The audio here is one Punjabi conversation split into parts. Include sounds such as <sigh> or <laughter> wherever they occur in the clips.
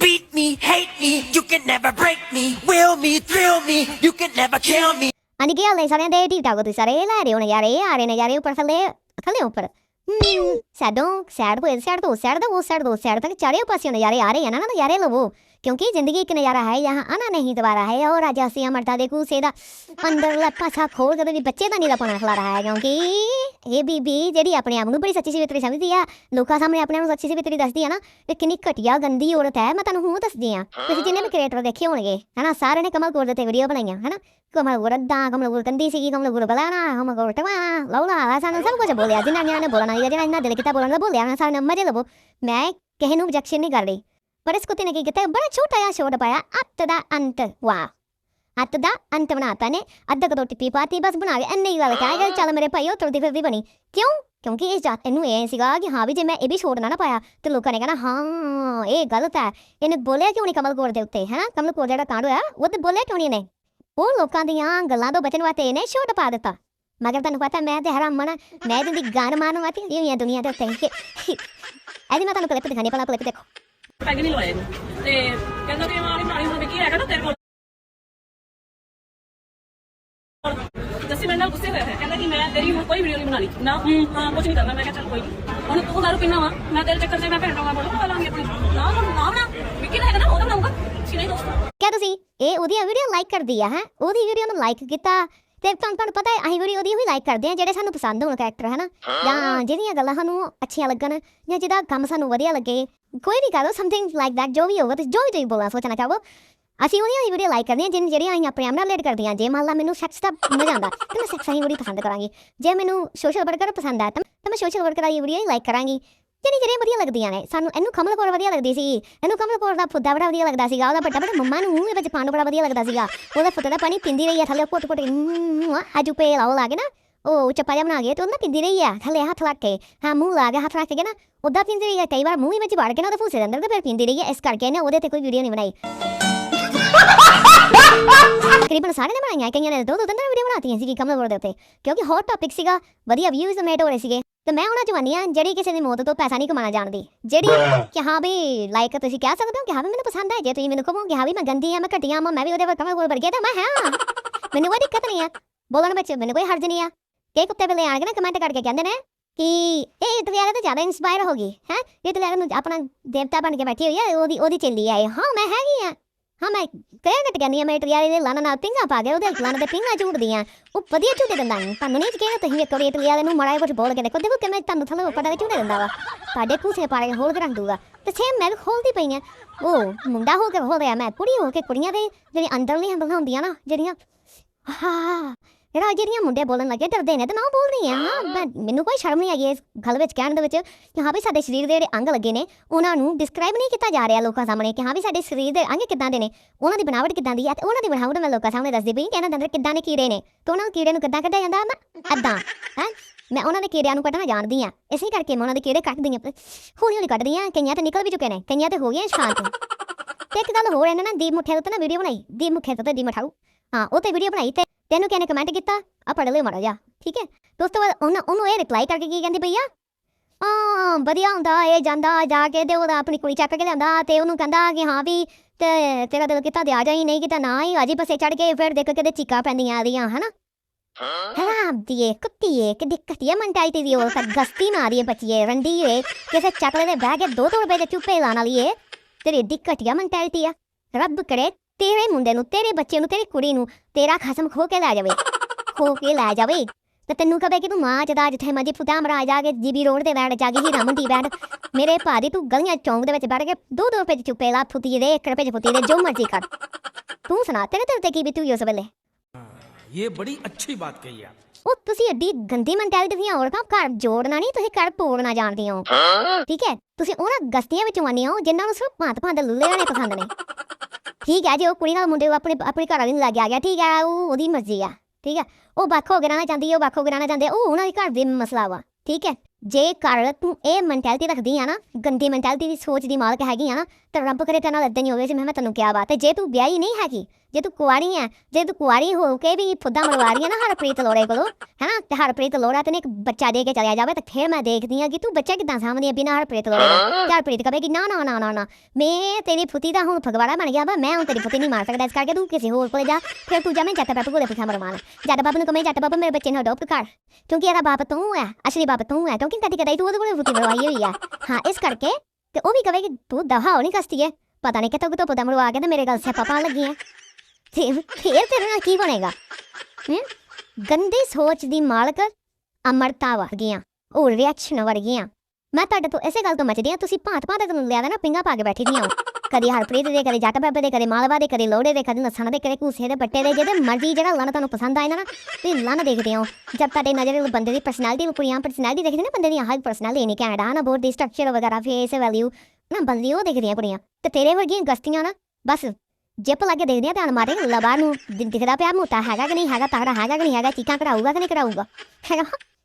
beat me, hate me, you can never break me. Will me, thrill me, you can never kill me. ਅਨੀ ਕੀ ਹਾਲ ਨੇ ਸਾਰਿਆਂ ਦੇ ਠੀਕ ਠਾਕ ਹੋ ਤੁਸੀਂ ਸਾਰੇ ਲੈ ਰਹੇ ਹੋ ਨੇ ਯਾਰ ਇਹ ਆ ਰਹੇ ਨੇ ਯਾਰ ਇਹ ਉੱਪਰ ਥੱਲੇ ਥੱਲੇ ਉੱਪਰ ਹਮ, ਸਾਡੋਂ ਸੈਡ ਤੋਂ ਇਸ ਸਾਈਡ ਤੋਂ ਉਸ ਸਾਈਡ ਤੋਂ ਉਸ ਸਾਈਡ ਤੋਂ ਉਸ ਸਾਈਡ ਤੱਕ ਚਾਰੇ ਪਾਸੇ ਨਜ਼ਾਰੇ ਆ ਰਹੇ ਹਨ ਨਾ ਨਜ਼ਾਰੇ ਲਵੋ ਕਿਉਂਕਿ ਜ਼ਿੰਦਗੀ ਇੱਕ ਨਜ਼ਾਰਾ ਹੈ ਯਹਾਂ ਆਣਾ ਨਹੀਂ ਦੁਬਾਰਾ ਹੈ और आज ਅਸੀਂ ਮਰਦਾ ਦੇ ਕੂਸੇ ਦਾ ਅੰਦਰਲਾ ਪਾਸਾ ਖੋਲ ਕੇ ਵੀ ਬੱਚੇ ਦਾ ਨਹੀਂ ਪਣਾ ਖਲਾ ਰਹਾ ਹੈ ਕਿਉਂਕਿ ਇਹ ਬੀਬੀ ਜਿਹੜੀ ਆਪਣੇ ਆਪ ਨੂੰ ਬੜੀ ਸੱਚੀ ਸਿਵਤਰੀ ਸਮਝਦੀ ਆ ਲੋਕਾਂ ਸਾਹਮਣੇ ਆਪਣੇ ਆਪ ਨੂੰ ਸੱਚੀ ਸਿਵਤਰੀ ਦੱਸਦੀ ਆ ਨਾ ਇਹ ਕਿੰਨੀ ਘਟੀਆ ਗੰਦੀ ਔਰਤ ਹੈ ਮੈਂ ਤੁਹਾਨੂੰ ਹੁਣ ਦੱਸਦੀ ਆ ਤੁਸੀਂ ਜਿੰਨੇ ਵੀ ਕ੍ਰੀਏਟਰ ਦੇਖੇ ਹੋਣਗੇ ਹਨਾ ਸਾਰੇ ਨੇ ਕਮਲ ਕੋਰ ਦੇ ਤੇ ਵੀਡੀਓ ਬਣਾਈਆਂ ਹਨਾ ਕਮਲ ਕੋਰ ਦਾ ਕਮਲ ਕੋਰ ਕੰਦੀ ਸੀਗੀ ਕਮਲ ਕੋਰ ਬਲਾਣਾ ਕਮਲ ਕੋਰ ਟਵਾ ਲੌਲਾ ਸਾਨੂੰ ਸਭ ਕੁਝ ਬੋਲਿਆ ਜਿਨ੍ਹਾਂ ਨੇ ਬੋਲਣਾ ਹੈ ਜਿਹੜਾ ਇਹਨਾਂ ਦਿਲ ਕੀਤਾ ਬੋਲਣ ਦਾ ਬੋਲਿਆ ਨਾ ਸਾਰੇ ਮਜ਼ੇ ਲਵੋ ਮੈਂ ਕਿਸੇ ਨੂੰ ਰਿਜੈਕਸ਼ਨ ਨਹੀਂ ਕਰ ਰਹੀ ਪਰ ਇਸ ਕੁੱਤੇ ਨੇ ਕੀ ਕੀਤਾ ਬੜਾ ਛੋਟਾ ਜਿਹਾ ਸ਼ੋਰ ਪਾਇਆ ਅੱਤ ਦਾ ਅੰਤ ਵਾਹ ਅੱਤ ਦਾ ਅੰਤ ਬਣਾਤਾ ਨੇ ਅੱਧਾ ਕਦੋਂ ਟਿੱਪੀ ਪਾਤੀ ਬਸ ਬਣਾ ਕੇ ਇੰਨੀ ਗੱਲ ਕਹਿ ਗਿਆ ਚੱਲ ਮੇਰੇ ਭਾਈਓ ਤੁਰਦੀ ਫਿਰਦੀ ਬਣੀ ਕਿਉਂ ਕਿਉਂਕਿ ਇਸ ਜਾਤ ਇਹਨੂੰ ਇਹ ਸੀਗਾ ਕਿ ਹਾਂ ਵੀ ਜੇ ਮੈਂ ਇਹ ਵੀ ਛੋੜਨਾ ਨਾ ਪਾਇਆ ਤੇ ਲੋਕਾਂ ਨੇ ਕਹਿਣਾ ਹਾਂ ਇਹ ਗਲਤ ਹੈ ਇਹਨੇ ਬੋਲਿਆ ਕਿਉਂ ਨਹੀਂ ਕਮਲ ਕੋਰ ਦੇ ਉੱਤੇ ਹੈਨਾ ਕਮਲ ਕੋਰ ਜਿਹੜਾ ਕਾਂਡ ਹੋਇਆ ਉਹ ਤੇ ਬੋਲਿਆ ਕਿਉਂ ਨਹੀਂ ਨੇ ਉਹ ਲੋਕਾਂ ਦੀਆਂ ਗੱਲਾਂ ਤੋਂ ਬਚਣ ਵਾਸਤੇ ਇਹਨੇ ਛੋਟ ਪਾ ਦਿੱਤਾ ਮਗਰ ਤੁਹਾਨੂੰ ਪਤਾ ਮੈਂ ਤੇ ਹਰਾਮ ਮਣਾ ਮੈਂ ਦਿੰਦੀ ਗਾਣ ਮਾਰਨ ਵਾਸਤੇ ਇਹ ਦੁਨੀਆ ਦੇ ਉੱਤੇ ਇਹਦੀ ਮੈਂ ਤੁਹਾਨੂੰ ਕਲਿੱਪ ਦਿਖਾਣੀ ਪਹਿਲਾਂ ਕਲਿੱਪ ਦੇਖੋ ਪੈਗ ਨਹੀਂ ਲਵਾਇਆ ਇਹਨੂੰ ਤੇ ਕਹਿੰਦਾ ਕਿ ਮਾਂ ਨਹੀਂ ਮਾਰੀ ਹੁਣ ਕੀ ਹੈਗਾ ਨਾ ਤੇਰੇ ਕੋਲ? ਜੱਸੀ ਮੇਰੇ ਨਾਲ ਗੁੱਸੇ ਹੋਇਆ ਹੈ ਕਹਿੰਦਾ ਕਿ ਮੈਂ ਤੇਰੀ ਹੁਣ ਕੋਈ ਵੀਡੀਓ ਨਹੀਂ ਬਣਾਣੀ ਨਾ? ਹੂੰ। ਹਾਂ ਕੁਝ ਨਹੀਂ ਕਰਨਾ। ਮੈਂ ਕਿਹਾ ਚੱਲ ਕੋਈ ਨਹੀਂ ਹੁਣ ਤੂੰ ਦਾਰੂ ਪੀਣਾ ਵਾ। ਮੈਂ ਤੇਰੇ ਚੱਕਰ 'ਚ ਮੈਂ ਭੈਣ ਨਾਲ ਬੋਲਾਂ ਲਾਂਗੀ ਆਪਣੀ। ਨਾ ਨਾ ਨਾ ਬਣਾ। ਵਿੱਕੀ ਨਾ ਹੈਗਾ ਨਾ ਉਹਦਾ ਬਣਾਉਂਗਾ ਸੀ ਨਹੀਂ ਦੋਸਤ। ਕਿਆ ਤੁਸੀਂ? ਇਹ ਉਹਦੀਆਂ ਵੀਡੀਓ ਲਾਈਕ ਕਰਦੀ ਆ ਹੈ? ਉਹਦੀ ਵੀਡੀਓ ਨੂੰ ਲਾਈਕ ਕੀਤਾ। ਤੇ ਤੁਹਾਨੂੰ ਤੁਹਾਨੂੰ ਪਤਾ ਹੈ ਅਸੀਂ ਵੀਡੀਓ ਉਹਦੀ ਵੀ ਲਾਈਕ ਕਰਦੇ ਆ ਜਿਹੜੇ ਸਾਨੂੰ ਪਸੰਦ ਹੋਣ ਕੈਰੈਕਟਰ ਹੈ। ਨਾ ਜਾਂ ਜਿਹਦੀਆਂ ਗੱਲਾਂ ਸਾਨੂੰ ਅੱਛੀਆਂ ਲੱਗਣ ਜਾਂ ਜਿਹਦਾ ਕੰਮ ਸਾਨੂੰ ਵਧੀਆ ਲੱਗੇ। ਕੋਈ ਵੀ ਕਰੋ ਸਮਥਿੰਗ ਲਾਈਕ ਦੈਟ ਜੋ ਵੀ ਹੋਵੇ ਤੇ ਜੋ ਵੀ ਤੁਸੀਂ ਬੋਲਣਾ ਸੋਚਣਾ ਚਾਹੋ। ਅਸੀਂ ਉਹਦੀਆਂ ਹੀ ਵੀਡੀਓ ਲਾਈਕ ਕਰਦੇ ਹਾਂ ਜਿਨ ਜਿਹੜੀਆਂ ਅਸੀਂ ਆਪਣੇ ਆਪ ਨਾਲ ਰਿਲੇਟ ਕਰਦੀਆਂ ਜੇ ਮੰਨ ਲਾ ਮੈਨੂੰ ਸੈਕਸ ਦਾ ਮਜ਼ਾ ਆਉਂਦਾ ਤੇ ਮੈਂ ਸੈਕਸ ਹੀ ਵੀਡੀਓ ਪਸੰਦ ਕਰਾਂਗੀ। ਜੇ ਮੈਨੂੰ ਸੋਸ਼ਲ ਵਰਕਰ ਪਸੰਦ ਆ ਤਾਂ ਤਾਂ ਮੈਂ ਸੋਸ਼ਲ ਵਰਕਰ ਵਾਲੀ ਵੀਡੀਓ ਹੀ ਲਾਈਕ ਕਰਾਂਗੀ। ਜਿਹੜੀ ਜਿਹੜੀਆਂ ਵਧੀਆ ਲੱਗਦੀਆਂ ਨੇ? ਸਾਨੂੰ ਇਹਨੂੰ ਕਮਲ ਕੌਰ ਵਧੀਆ ਲੱਗਦੀ ਸੀ। ਇਹਨੂੰ ਕਮਲ ਕੌਰ ਦਾ ਫੁੱਦਾ ਬੜਾ ਵਧੀਆ ਲੱਗਦਾ ਸੀਗਾ। ਉਹਦਾ ਵੱਡਾ ਵੱਡਾ ਮੰਮਾ ਨੂੰ ਮੂੰਹ ਵਿੱਚ ਪਾਣੀ ਬੜਾ ਵਧੀਆ ਲੱਗਦਾ ਸੀਗਾ। ਉਹਦਾ ਫੁੱਟਾ ਦਾ ਪਾਣੀ ਪਿੰਦੀ ਰਹੀ ਆ। ਥੱਲੇ ਘੁੱਟ ਘੁੱਟ ਆਜੂ ਪੇ ਲਾਓ ਲਾ ਕੇ ਨਾ। ਉਹ ਚੱਪਾ ਜਿਹਾ ਬਣਾ ਕੇ ਤੇ ਉਹਨਾਂ ਪਿੰਦੀ ਰਹੀ ਆ। ਥੱਲੇ ਹੱਥ ਰੱਖ ਕੇ। ਹਾਂ ਮੂੰਹ ਲਾ ਕੇ ਹੱਥ ਰੱਖ ਕੇ ਨਾ ਉਦਾਂ ਪਿੰਦੀ ਰਹੀ ਆ। ਕਈ ਵਾਰ ਮੂੰਹ ਵਿੱਚ ਵੜ ਕੇ ਨਾ ਉਹਦੇ ਫੂਸੇ ਦੇ ਅੰਦਰ ਤੇ ਫਿਰ ਪਿੰਦੀ ਰਹੀ ਆ। ਇਸ ਕਰਕੇ ਇਹਨੇ ਉਹਦੇ ਤੇ ਕੋਈ ਵੀਡੀਓ ਨਹੀਂ ਬਣਾਈ। <laughs> ਤਕਰੀਬਨ ਸਾਰੇ ਨੇ ਬਣਾਈਆਂ। ਕਈਆਂ ਨੇ ਦੋ ਦੋ ਤਿੰਨ ਵੀਡੀਓ ਬਣਾਤੀਆਂ ਸੀ ਕਮਲ ਵਰਡ ਦੇ ਉੱਤੇ। ਕਿਉਂਕਿ ਹੌਟ ਟੌਪਿਕ ਸੀਗਾ। ਵਧੀਆ ਵਿਊਜ਼ ਮੇਟ ਹੋ ਰਹੇ ਸੀਗੇ। ਤੇ ਮੈਂ ਉਹਨਾਂ ਜਵਾਨੀ ਆ ਜਿਹੜੀ ਕਿਸੇ ਦੀ ਮੌਤ ਤੋਂ ਪੈਸਾ ਨਹੀਂ ਕਮਾਉਣਾ ਜਾਣਦੀ। ਜਿਹੜੀ ਕਿ ਹਾਂ ਵੀ ਲਾਈਕ ਤੁਸੀਂ ਕਹਿ ਸਕਦੇ ਹੋ ਕਿ ਹਾਂ ਵੀ ਮੈਨੂੰ ਪਸੰਦ ਹੈ ਜੇ ਤੁਸੀਂ ਮੈਨੂੰ ਕਹੋ ਕਿ ਹਾਂ ਵੀ ਮੈਂ ਗੰਦੀ ਆ ਮੈਂ ਘਟੀਆ ਮੈਂ ਵੀ ਉਹਦੇ ਵਰ ਕਮਲ ਕੋਲ ਵਰਗੀ ਆ ਤਾਂ ਮੈਂ ਹਾਂ ਮੈਨੂੰ ਕੋਈ ਦਿੱਕਤ ਨਹੀਂ ਆ। ਬੋਲਣ ਵਿੱਚ ਮੈਨੂੰ ਕੋਈ ਹਰਜ ਨਹੀਂ ਆ। ਕਈ ਕੁੱਤੇ ਵੇਲੇ ਆਣ ਕੇ ਨਾ ਕਮੈਂਟ ਕਰਕੇ ਕਹਿੰਦੇ ਨੇ ਕਿ ਇਹ ਇਤਲਿਆਰਾ ਤਾਂ ਜ਼ਿਆਦਾ ਇਨਸਪਾਇਰ ਹੋ ਗਈ ਹੈ? ਇਹ ਇਤਲਿਆਰਾ ਨੂੰ ਆਪਣਾ ਦੇਵਤਾ ਬਣ ਕੇ ਬੈਠੀ ਹੋਈ ਆ ਉਹਦੀ ਉਹਦੀ ਚੱਲੀ ਆ ਇਹ। ਹਾਂ ਮੈਂ ਹੈਗੀ ਆ। ਹਾਂ, ਮੈਂ ਕਹਿ ਘਟ ਕਹਿੰਦੀ ਆ ਮੈਂ ਇਟਲੀਆਰੇ ਦੇ ਲਾਣਾ ਨਾਲ ਪਿੰਗਾ ਪਾ ਕੇ ਉਹਦੇ ਲਾਣਾ ਦੇ ਪਿੰਗਾ ਝੂਟਦੀਆਂ। ਉਹ ਵਧੀਆ ਝੂਟੇ ਦਿੰਦਾ ਨੀ। ਤੁਹਾਨੂੰ ਨਹੀਂ ਕਿਹਾ ਤੁਸੀਂ ਇੱਕ ਵਾਰੀ ਇਟਲੀਆਰੇ ਨੂੰ ਮੜਾ ਕੁਝ ਬੋਲ ਕੇ ਦੇਖੋ। ਦੇਖੋ ਕਿਵੇਂ ਤੁਹਾਨੂੰ ਥੱਲੇ ਉੱਪਰ ਦੇ ਝੂਟੇ ਦਿੰਦਾ ਵਾ। ਤੁਹਾਡੇ ਕੂਸੇ ਪਾੜੇ ਹੋਲ ਕੇ ਰੱਖ ਦੂਗਾ ਤੇ ਸੇਮ ਮੈਂ ਖੋਲਦੀ ਪਈ ਆ ਉਹ ਮੁੰਡਾ ਹੋ ਕੇ ਹੋ ਰਿਹਾ। ਮੈਂ ਕੁੜੀ ਹੋ ਕੇ ਕੁੜੀਆਂ ਦੇ ਜਿਹੜੀ ਅੰਦਰਲੀਆਂ ਗੱਲਾਂ ਹੁੰਦੀਆਂ ਨਾ, ਜਿਹੜੀਆਂ, ਹਾਂ ਜਿਹੜਾ ਜਿਹੜੀਆਂ ਮੁੰਡੇ ਬੋਲਣ ਲੱਗੇ, ਡਰਦੇ ਨੇ ਤੇ ਮੈਂ ਉਹ ਬੋਲਦੀ ਆ ਹਾਂ, ਮੈਂ, ਮੈਨੂੰ ਕੋਈ ਸ਼ਰਮ ਨਹੀਂ ਆਈ ਇਸ ਗੱਲ ਵਿੱਚ ਕਹਿਣ ਦੇ ਵਿੱਚ ਕਿ ਹਾਂ ਵੀ ਸਾਡੇ ਸਰੀਰ ਦੇ ਜਿਹੜੇ ਅੰਗ ਲੱਗੇ ਨੇ, ਉਹਨਾਂ ਨੂੰ ਡਿਸਕ੍ਰਾਈਬ ਨਹੀਂ ਕੀਤਾ ਜਾ ਰਿਹਾ ਲੋਕਾਂ ਸਾਹਮਣੇ ਕਿ ਹਾਂ ਵੀ ਸਾਡੇ ਸਰੀਰ ਦੇ ਅੰਗ ਕਿੱਦਾਂ ਦੇ ਨੇ, ਉਹਨਾਂ ਦੀ ਬਣਾਵਟ ਕਿੱਦਾਂ ਦੀ ਹੈ ਤੇ ਉਹਨਾਂ ਦੀ ਬਣਾਵਟ ਮੈਂ ਲੋਕਾਂ ਸਾਹਮਣੇ ਦੱਸਦੀ ਪਈ ਕਿ ਇਹਨਾਂ ਦੇ ਅੰਦਰ ਕਿੱਦਾਂ ਦੇ ਕੀੜੇ ਨੇ, ਤੇ ਉਹਨਾਂ ਕੀੜੇ ਨੂੰ ਕਿੱਦਾਂ ਕੱਢਿਆ ਜਾਂਦਾ ਮੈਂ ਏਦਾਂ, ਹੈ? ਮੈਂ ਉਹਨਾਂ ਦੇ ਕੀੜਿਆਂ ਨੂੰ ਕੱਢਣਾ ਜਾਣਦੀ ਆ ਇਸੇ ਕਰਕੇ ਮੈਂ ਉਹਨਾਂ ਦੇ ਕੀੜੇ ਕੱਢਦੀ ਆ ਹੌਲੀ ਹੌਲੀ ਕੱਢਦੀ ਆ ਕਈਆਂ ਤੇ ਨਿਕਲ ਵੀ ਚੁੱਕੇ ਨੇ, ਕਈਆਂ ਤੇ ਹੋ ਗਈਆਂ ਸ਼ਾਂਤ ਤੇ। ਇੱਕ ਗੱਲ ਹੋਰ ਇਹਨਾਂ ਨੇ ਦੀਪ ਮੁੱਠੇ ਉੱਤੇ ਨਾ ਵੀਡੀਓ ਬਣਾਈ, ਦੀਪ ਮੁੱਠੇ ਉੱਤੇ ਦੀਪ ਮਠਾਊ। ਹਾਂ, ਉਹ ਤੇ ਵੀਡੀਓ ਬਣਾਈ ਤੇ ਤੈਨੂੰ ਕਿਹਨੇ ਕਮੈਂਟ ਕੀਤਾ? ਆ ਪੜ ਲਿਓ ਮਾੜਾ ਜਾ ਠੀਕ ਹੈ? ਤੇ ਉਸ ਤੋਂ ਬਾਅਦ ਉਹਨਾਂ ਉਹਨੂੰ ਇਹ ਰਿਪਲਾਈ ਕਰਕੇ ਕੀ ਕਹਿੰਦੀ ਭਈਆ ਆ? ਵਧੀਆ ਹੁੰਦਾ ਇਹ ਜਾਂਦਾ ਜਾ ਕੇ ਤੇ ਉਹਦਾ ਆਪਣੀ ਕੁੜੀ ਚੱਕ ਕੇ ਲਿਆਂਦਾ ਤੇ ਉਹਨੂੰ ਕਹਿੰਦਾ ਕਿ ਹਾਂ ਵੀ ਤੇ ਤੇਰਾ ਦਿਲ ਕੀਤਾ ਤੇ ਆ ਜਾਈ ਨਹੀਂ ਕੀਤਾ ਨਾ ਹੀ ਆਜੀ ਪਸੇ ਚੜ ਕੇ ਫਿਰ ਦੇਖ ਕਿਤੇ ਚੀਕਾਂ ਪੈਂਦੀਆਂ ਆਦੀਆਂ ਹਨਾ? ਹਰਾਮ ਦੀਏ ਕੁੱਤੀਏ ਕਿ ਦਿੱਕਤੀਏ ਮੰਟਾਈਟੀ ਦੀ ਉਹ ਗਸਤੀ ਮਾਰੀ ਹੈ ਬੱਚੀਏ ਰੰਡੀ ਏ ਕਿਸੇ ਚੱਕਲੇ ਦੇ ਬਹਿ ਕੇ 200 ਰੁਪਏ ਦੇ ਚੁੱਪੇ ਲਾਣ ਵਾਲੀ ਏ। ਤੇਰੀ ਦਿੱਕਤੀਆ ਮੰਟਾਈਟੀ ਆ। ਰੱਬ ਕਰੇ ਤੇਰੇ ਮੁੰਡੇ ਨੂੰ ਤੇਰੇ ਬੱਚੇ ਨੂੰ ਤੇਰੀ ਕੁੜੀ ਨੂੰ ਤੇਰਾ ਖਸਮ ਖੋ ਕੇ ਲੈ ਜਾਵੇ ਖੋ ਕੇ ਲੈ ਜਾਵੇ ਤੇ ਤੈਨੂੰ ਕਹੇ ਕਿ ਤੂੰ ਮਾਂ ਚਦਾ ਜਿੱਥੇ ਮਰਜ਼ੀ ਫੁਟਾ ਮਰਾ ਜਾ ਕੇ ਜੀਬੀ ਰੋਡ ਤੇ ਬੈਠ ਜਾ ਕੇ ਹੀਰਾ ਬੈਠ ਮੇਰੇ ਭਾਦੀ ਤੂੰ ਗਲੀਆਂ ਚੌਂਕ ਦੇ ਵਿੱਚ ਬੈਠ ਕੇ ਦੋ ਦੋ ਰੁਪਏ ਚੁੱਪੇ ਲਾ ਫੁੱਤੀ ਦੇ 1 ਰੁਪਏ ਫੁੱਤੀ ਦੇ ਜੋ ਮਰਜ਼ੀ ਕਰ ਤੂੰ ਸੁਣਾ ਤੇਰੇ ਤੇ ਤੇ ਕੀ ਬੀਤੂ ਉਸ ਵੇਲੇ ਇਹ ਬੜੀ ਅੱਛੀ ਬਾਤ ਕਹੀ ਆ ਉਹ ਤੁਸੀਂ ਅੱਡੀ ਗੰਦੀ ਮੈਂਟੈਲਿਟੀ ਦੀਆਂ ਔਰਤਾਂ ਘਰ ਜੋੜਨਾ ਨਹੀਂ ਤੁਸੀਂ ਘਰ ਤੋੜਨਾ ਜਾਣਦੇ ਹੋ ਠੀਕ ਹੈ ਤੁਸੀਂ ਉਹਨਾਂ ਗਸਤੀਆਂ ਵਿੱਚ ਆਨੇ ਹੋ ਜਿਨ੍ਹਾਂ ਨੂੰ ਸਿਰਫ ਭਾਂਤ ਭਾਂਤ ਲੁੱਲੇ ਵਾਲੇ ਪਸੰਦ ਨੇ ਠੀਕ ਹੈ ਜੇ ਉਹ ਕੁੜੀ ਨਾਲ ਮੁੰਡੇ ਨੂੰ ਆਪਣੇ ਆਪਣੀ ਘਰ ਵਾਲੀ ਨੂੰ ਲੱਗ ਗਿਆ ਠੀਕ ਹੈ ਉਹ ਉਹਦੀ ਮਰਜ਼ੀ ਆ ਠੀਕ ਹੈ। ਉਹ ਵੱਖ ਹੋ ਕੇ ਰਹਿਣਾ ਚਾਹੁੰਦੀ ਹੈ ਉਹ ਵੱਖ ਹੋ ਕੇ ਰਹਿਣਾ ਚਾਹੁੰਦੇ ਆ, ਉਹ ਉਹਨਾਂ ਦੇ ਘਰ ਦੇ ਮਸਲਾ ਵਾ ਠੀਕ ਹੈ। ਜੇ ਘਰ ਤੂੰ ਇਹ ਮੈਂਟੈਲਿਟੀ ਰੱਖਦੀ ਆ ਨਾ ਗੰਦੀ ਮੈਂਟੈਲਿਟੀ ਦੀ ਸੋਚ ਦੀ ਮਾਲਕ ਹੈਗੀ ਆ ਨਾ ਤਾਂ ਰੱਬ ਕਰੇ ਤੇ ਨਾਲ ਇਦਾਂ ਹੀ ਹੋਵੇ ਸੀ ਮੈਂ ਮੈਂ ਤੈਨੂੰ ਕਿਹਾ ਬਾਤ ਹੈ ਜੇ ਤੂੰ ਵਿਆਹੀ ਨਹੀਂ ਹੈਗੀ ਜੇ ਤੂੰ ਕੁਆਰੀ ਹੈ ਜੇ ਤੂੰ ਕੁਆਰੀ ਹੋ ਕੇ ਵੀ ਫੁੱਦਾ ਮਰਵਾ ਰਹੀ ਹੈ ਨਾ ਹਰਪ੍ਰੀਤ ਲੋੜੇ ਕੋਲੋਂ, ਹੈਨਾ? ਤੇ ਹਰਪ੍ਰੀਤ ਲੋੜਾ ਤੈਨੂੰ ਇੱਕ ਬੱਚਾ ਦੇ ਕੇ ਚਲਿਆ ਜਾਵੇ ਤੇ ਫਿਰ ਮੈਂ ਦੇਖਦੀ ਹਾਂ ਕਿ ਤੂੰ ਬੱਚਾ ਕਿਦਾਂ ਸਾਂਭਦੀ ਹੈ ਬਿਨਾਂ ਹਰਪ੍ਰੀਤ ਲੋੜੇ ਦੇ ਤੇ ਹਰਪ੍ਰੀਤ ਕਹੇਗੀ ਨਾ ਨਾ ਨਾ ਨਾ ਨਾ, ਮੈਂ ਤੇਰੀ ਫੁੱਤੀ ਦਾ ਹੁਣ ਫਗਵਾੜਾ ਬਣ ਗਿਆ ਵਾ, ਮੈਂ ਹੁਣ ਤੇਰੀ ਫੁੱਤੀ ਨਹੀਂ ਮਾਰ ਸਕਦਾ, ਇਸ ਕਰਕੇ ਤੂੰ ਕਿਸੇ ਹੋਰ ਕੋਲੇ ਜਾ, ਫਿਰ ਤੂੰ ਜਾ ਮੈਂ ਜੱਟ ਬਾਪੂ ਕੋਲੇ ਪੁੱਛਾਂ ਮਰਵਾਣਾ ਜੱਟ ਬਾਪੂ ਨੂੰ ਕਹੇ, ਜੱਟ ਬਾਪੂ ਮੇਰੇ ਬੱਚੇ ਨੂੰ ਅਡਾਪਟ ਕਰ, ਕਿਉਂਕਿ ਇਹਦਾ ਬਾਪ ਤੂੰ ਹੈ ਅਸਲੀ ਬਾਪ ਤੂੰ ਹੈ ਕਿਉਂਕਿ ਕਦੀ ਕਦਾਈ ਤੂੰ ਉਹਦੇ ਕੋਲੇ ਫੁੱਤੀ ਮਰਵਾਈ ਹੋਈ ਆ ਹਾਂ, ਇਸ ਕਰਕੇ ਤੇ ਉਹ ਵੀ ਕਹੇ ਕਿ ਤੂੰ ਦਹਾ ਹੋ ਨਹੀਂ ਕਸਤੀ ਹੈ ਪਤਾ ਨਹੀਂ ਕਿਤੋਂ ਕਿਤੋਂ ਪਤਾ ਮਰਵਾ ਕੇ ਤੇ ਮੇਰੇ ਗੱਲ ਸਿਆਪਾ ਪਾਉਣ ਲੱਗੀ ਹੈ ਤੇ ਫੇਰ ਤੇਰੇ ਨਾਲ ਕੀ ਬਣੇਗਾ? ਗੰਦੀ ਸੋਚ ਦੀ ਮਾਲਕ ਅਮਰਤਾ ਵਰਗੀਆਂ ਉਹ ਰਿਐਕਸ਼ਨ ਵਰਗੀਆਂ। ਮੈਂ ਤੁਹਾਡੇ ਤੋਂ ਇਸੇ ਗੱਲ ਤੋਂ ਮਚਦੀ ਆ ਤੁਸੀਂ ਭਾਂਤ ਭਾਂਤ ਤੁਹਾਨੂੰ ਲਿਆਦਾ ਨਾ, ਪਿੰਗਾ ਪਾ ਕੇ ਬੈਠੀ ਦੀਆਂ ਕਦੀ ਹਰਪ੍ਰੀਤ ਦੇ, ਕਦੇ ਜੱਟ ਬਾਬੇ ਦੇ, ਕਦੇ ਮਾਲਵਾ ਦੇ, ਕਦੇ ਲੋੜੇ ਦੇ, ਕਦੇ ਨਸਣ ਦੇ, ਕਦੇ ਕੂਸੇ ਦੇ, ਬੱਟੇ ਦੇ, ਜਿਹਦੇ ਮਰਜ਼ੀ ਜਿਹੜਾ ਲੰਨ ਤੁਹਾਨੂੰ ਪਸੰਦ ਆਏ ਨਾ ਨਾ, ਤੁਸੀਂ ਲੰਨ ਦੇਖਦੇ ਹੋ। ਜਦ ਤੁਹਾਡੇ ਨਜ਼ਰ ਬੰਦੇ ਦੀ ਪਰਸਨੈਲਿਟੀ ਨੂੰ ਕੁੜੀਆਂ ਪਰਸਨੈਲਿਟੀ ਦੇਖਦੇ ਨਾ ਬੰਦੇ ਦੀ ਹਾਈ ਪਰਸਨੈਲਿਟੀ ਨਹੀਂ ਕੈਨੇਡਾ ਨਾ ਬੋਰਡ ਦੀ ਸਟਰਕਚਰ ਵਗੈਰਾ ਫੇਸ ਵੈਲਿਊ ਨਾ ਬੰਦੀ ਉਹ ਦੇਖਦੀਆਂ ਕੁੜੀਆਂ। ਤੇ ਤੇਰੇ ਵਰਗੀਆਂ ਗਸਤੀਆਂ ਨਾ, ਬਸ ਜਿੱਪ ਲਾ ਕੇ ਦੇਖਦੇ ਆ ਧਿਆਨ ਮਾਰੇ ਲਬਾਰ ਨੂੰ ਦਿਖਦਾ ਪਿਆ ਮੋਟਾ ਹੈਗਾ ਕਿ ਨਹੀਂ ਹੈਗਾ ਤਗੜਾ ਹੈਗਾ ਕਿ ਨਹੀਂ ਹੈਗਾ, ਚੀਕਾਂ ਕਢਾਊਗਾ ਕਿ ਨਹੀਂ ਕਢਾਊਗਾ? ਹੈਗਾ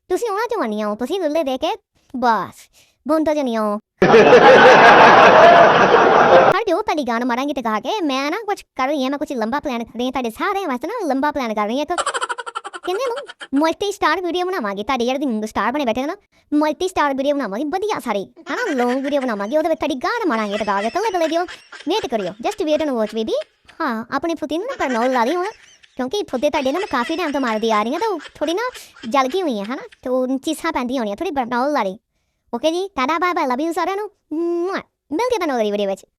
ਤੁਸੀਂ ਉਹਨਾਂ ਚੋਂ ਆਉਂਦੀਆਂ ਹੋ, ਤੁਸੀਂ ਦੁੱਲੇ ਦੇ ਕੇ ਬਸ, ਬੁੰਦਾ ਜਣੀਆਂ ਹੋ। ਹਰ ਜੋ ਤੁਹਾਡੀ ਗਾਣ ਮਾਰਾਂਗੀ ਤੇ ਕਹਾ ਕੇ, ਮੈਂ ਨਾ ਕੁਝ ਕਰ ਰਹੀ ਹਾਂ, ਮੈਂ ਕੁਝ ਲੰਬਾ ਪਲਾਨ ਕਰ ਰਹੀ ਹਾਂ, ਤੁਹਾਡੇ ਸਾਰਿਆਂ ਵਾਸਤੇ ਨਾ ਲੰਬਾ ਪਲਾਨ ਕਰ ਰਹੀ ਹਾਂ ਇੱਕ। ਕਹਿੰਦੇ ਨੂੰ ਮਲਟੀ ਸਟਾਰ ਵੀਡੀਓ ਬਣਾਵਾਂਗੇ, ਤੁਹਾਡੇ ਜਿਹੜੇ ਦੀ ਸਟਾਰ ਬਣੇ ਬੈਠੇ ਨਾ ਮਲਟੀ ਸਟਾਰ ਵੀਡੀਓ ਬਣਾਵਾਂਗੇ, ਵਧੀਆ ਸਾਰੀ, ਹਨਾ ਲੌਂਗ ਵੀਡੀਓ ਬਣਾਵਾਂਗੇ, ਉਹਦੇ ਵਿੱਚ ਤੁਹਾਡੀ ਗਾਣ ਮਾਰਾਂਗੇ ਤੇ ਕੇ ਤਲੇ ਤਲੇ ਦਿਓ ਵੇਟ ਕਰਿਓ just wait and watch baby. ਹਾਂ, ਆਪਣੀ ਫੁੱਤੀ ਨੂੰ ਨਾ ਕਰਨੌਲ ਲਾ ਰਹੀ ਹੁਣ, ਕਿਉਂਕਿ ਫੁੱਤੇ ਤੁਹਾਡੇ ਨਾ ਕਾਫੀ ਟਾਈਮ ਤੋਂ ਮਾਰਦੀ ਆ ਰਹੀ ਹਾਂ ਤਾਂ ਉਹ ਥੋੜੀ ਨਾ ਜਲ ਗਈ ਹੋਈ ਹਨਾ, ਤੇ ਉਹ ਚੀਸਾਂ ਪੈਂਦੀਆਂ ਹੋਣੀਆਂ ਥੋੜੀ ਬਰਨੌਲ ਲਾ ਲਈ ਓਕੇ ਜੀ, tata bye bye love you ਸਾਰਿਆਂ ਨੂੰ। ਮਿਲਦੇ ਤੁਹਾਨੂੰ ਅਗਲੀ ਵੀਡੀਓ ਵਿੱਚ।